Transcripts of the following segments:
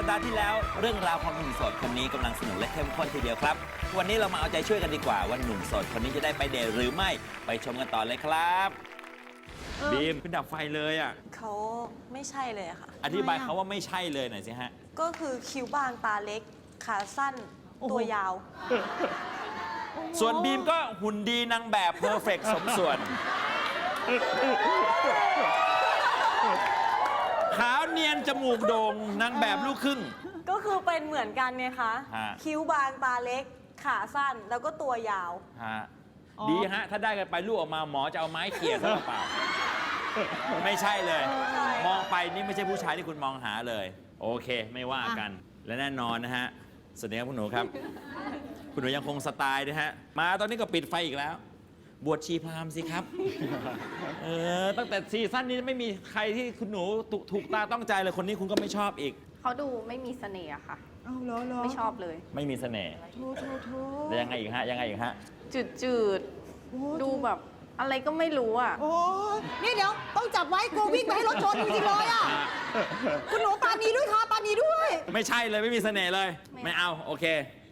สัปดาห์ที่แล้ว เรื่องราวของหนุ่มโสดคนนี้กำลังสนุกและเข้มข้นทีเดียวครับ วันนี้เรามาเอาใจช่วยกันดีกว่าว่าหนุ่มโสดคนนี้จะได้ไปเดทหรือไม่ไปชมกันต่อเลยครับบีมคุณดับไฟเลยอะเขาไม่ใช่เลยอะค่ะ อธิบายเขาว่าไม่ใช่เลยหน่อยสิฮะ ก็คือคิ้วบางตาเล็ก ขาสั้น ตัวยาว ส่วนบีมก็หุ่นดีนางแบบเพอร์เฟกสมส่วน ขาวเนียนจมูกโด่งนางแบบลูกครึ่ง ก็คือเป็นเหมือนกันเนี่ยคะ ฮะ คิ้วบางตาเล็ก ขาสั้นแล้วก็ตัวยาว ฮะดีฮะ ถ้าได้กันไปลูกออกมาหมอจะเอาไม้เขี่ยซะเปล่า ไม่ใช่เลยมองไปนี่ไม่ใช่ผู้ชายที่คุณมองหาเลย โอเค ไม่ว่ากัน และแน่นอนนะฮะสวัสดีครับคุณหนูครับ คุณหนูยังคงสไตล์นะฮะ มาตอนนี้ก็ปิดไฟอีกแล้ว บวชชีพราหมณ์สิครับ เออ ตั้งแต่ซีซั่นนี้ไม่มีใครที่คุณหนูถูกถูกตาต้องใจเลยคนนี้คุณก็ไม่ชอบอีก เขาดูไม่มีเสน่ห์อะค่ะ เอาเหรอเหรอไม่ชอบเลย ไม่มีเสน่ห์โทโทโทแล้วยังไงอีกฮะ ยังไงอีกฮะ จืดจืดๆโอ้ดูแบบอะไรก็ไม่รู้อะโอ้ยนี่เดี๋ยวต้องจับไว้กลัววิ่งไปให้รถชนจริงๆเลยอะ คุณหนูปานีด้วยค่ะปานีด้วย ไม่ใช่เลยไม่มีเสน่ห์เลย ไม่เอา โอเค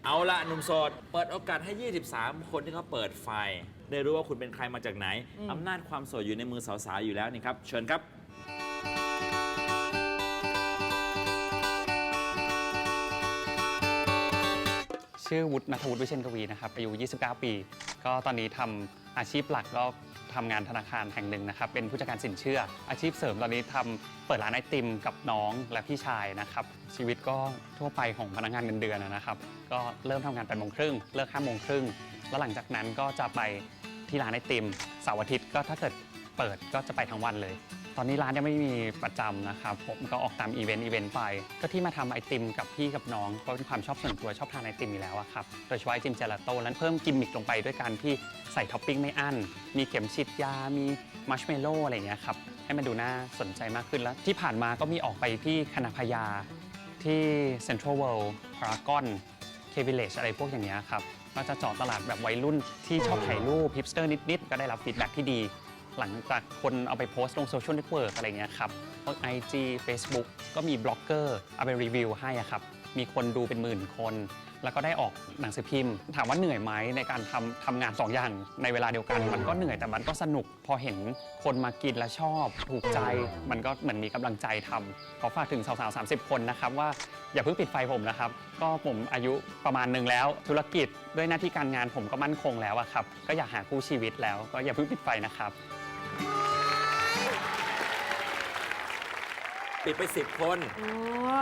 เอาละหนุ่มโสด เปิดโอกาสให้ 23 คนที่เขาเปิดไฟ ได้รู้ว่าคุณเป็นใครมาจากไหน อำนาจความโสดอยู่ในมือสาวๆอยู่แล้วนี่ครับ เชิญครับ ชื่อวุฒินัทวุฒิวิเชียนกวีนะครับ อายุ 29 ปี ก็ตอนนี้ทำอาชีพหลักก็ทำงานธนาคารแห่งหนึ่งนะครับ เป็นผู้จัดการสินเชื่อ อาชีพเสริมตอนนี้ทำเปิดร้านไอติมกับน้องและพี่ชายนะครับ ชีวิตก็ทั่วไปของพนักงานเงินเดือนนะครับ ก็เริ่มทำงาน8โมงครึ่งเลิก5โมงครึ่งแล้วหลังจากนั้นก็จะไป ที่ร้านไอติมเสาร์อาทิตย์ก็ถ้าเกิดเปิดก็จะไปทั้งวันเลย ตอนนี้ร้านยังไม่มีประจำนะครับ ผมก็ออกตามอีเวนต์อีเวนต์ไป ก็ที่มาทำไอติมกับพี่กับน้องเพราะเป็นความชอบส่วนตัวชอบทานไอติมอยู่แล้วครับ โดยเฉพาะไอติมเจลาโต้แล้วเพิ่มกิมมิคลงไปด้วยการที่ใส่ท็อปปิ้งไม่อั้น มีเข็มฉีดยา มีมัชเมลโล่อะไรอย่างเงี้ยครับ ให้มันดูน่าสนใจมากขึ้นแล้ว ที่ผ่านมาก็มีออกไปที่คณะพญาที่เซ็นทรัลเวิลด์พารากอนเควิเลชอะไรพวกอย่างเงี้ยครับ ก็จะเจาะตลาดแบบวัยรุ่นที่ชอบถ่ายรูปฮิปสเตอร์นิดๆ ก็ได้รับฟีดแบ็กที่ดี หลังจากคนเอาไปโพสต์ลงโซเชียลเน็ตเวิร์กอะไรเงี้ยครับพวก IG Facebook ก็มีบล็อกเกอร์เอาไปรีวิวให้อะครับ มีคนดูเป็นหมื่นคน แล้วก็ได้ออกหนังสือพิมพ์ ถามว่าเหนื่อยไหมในการทำทำงานสองอย่างในเวลาเดียวกัน มันก็เหนื่อยแต่มันก็สนุกพอเห็นคนมากินและชอบ ถูกใจ มันก็เหมือนมีกำลังใจทำขอฝากถึงสาวๆ30 คนนะครับว่าอย่าเพิ่งปิดไฟผมนะครับ ก็ผมอายุประมาณหนึ่งแล้ว ธุรกิจด้วยหน้าที่การงานผมก็มั่นคงแล้วอะครับก็อยากหาคู่ชีวิตแล้วก็อย่าเพิ่งปิดไฟนะครับ ปิดไป 10 คน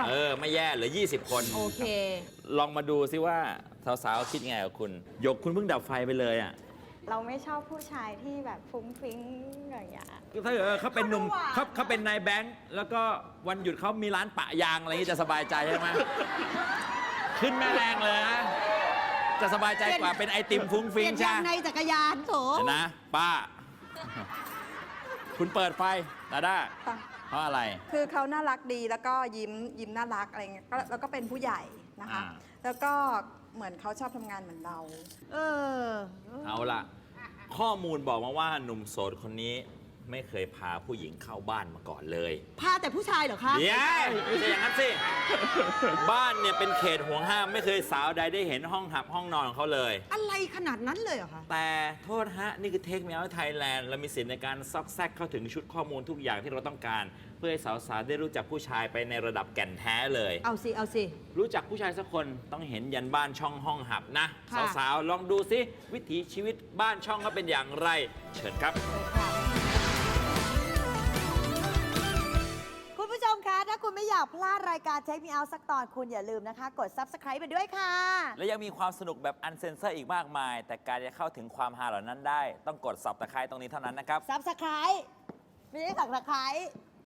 เออ ไม่แย่เหลือ 20 คน โอเค ลองมาดูซิว่าสาวๆคิดไงกับคุณยกคุณเพิ่งดับไฟไปเลยอะเราไม่ชอบผู้ชายที่แบบฟุ้งฟิ้งอย่างเงี้ย ถ้าเกิดว่าเขาเป็นหนุ่มเขาดูหวาน เขาเขาเป็นนายแบงค์แล้วก็วันหยุดเขามีร้านปะยางอะไรอย่างนี้จะสบายใจใช่ไหมขึ้นแม่แรงเลยนะจะสบายใจกว่าเป็นไอติมฟุ้งเปฟิ้ลี่งยนใช่ยางไหมในจักรยานโถเห็นนะ ป้า คุณเปิดไฟตาด้าค่ะเพราะอะไร คือเขาน่ารักดีแล้วก็ยิ้มยิ้มน่ารักอะไรเงี้ยก็แล้วก็เป็นผู้ใหญ่นะคะ อ่า แล้วก็เหมือนเขาชอบทำงานเหมือนเรา เออ เอาละข้อมูลบอกมาว่าหนุ่มโสดคนนี้ ไม่เคยพาผู้หญิงเข้าบ้านมาก่อนเลยพาแต่ผู้ชายเหรอคะ เดี๋ยวไม่ใช่อย่างนั้นสิ บ้านเนี่ยเป็นเขตห่วงห้ามไม่เคยสาวใดได้เห็นห้องหับห้องนอนของเขาเลย อะไรขนาดนั้นเลยเหรอคะ แต่โทษฮะ นี่คือเทคเมียไทยแลนด์เรามีสิทธิ์ในการซอกแซกเข้าถึงชุดข้อมูลทุกอย่างที่เราต้องการพื่อให้สาวๆได้รู้จักผู้ชายไปในระดับแก่นแท้เลย เอาสิ เอาสิ รู้จักผู้ชายสักคนต้องเห็นยันบ้านช่องห้องหับนะ ค่ะ สาวๆลองดูซิวิถีชีวิตบ้านช่องเขาเป็นอย่างไร เชิญครับคุณ อยากพลาดรายการเทค e ี o อาสักตอนคุณอย่าลืมนะคะ กด subscribe ไปด้วยค่ะ และยังมีความสนุกแบบอันเซนเซอร์อีกมากมาย แต่การจะเข้าถึงความฮาเหล่านั้นได้ ต้องกดสับตะไคร้ตรงนี้เท่านั้นนะครับ subscribe ไม่ใช่สักตะไคร้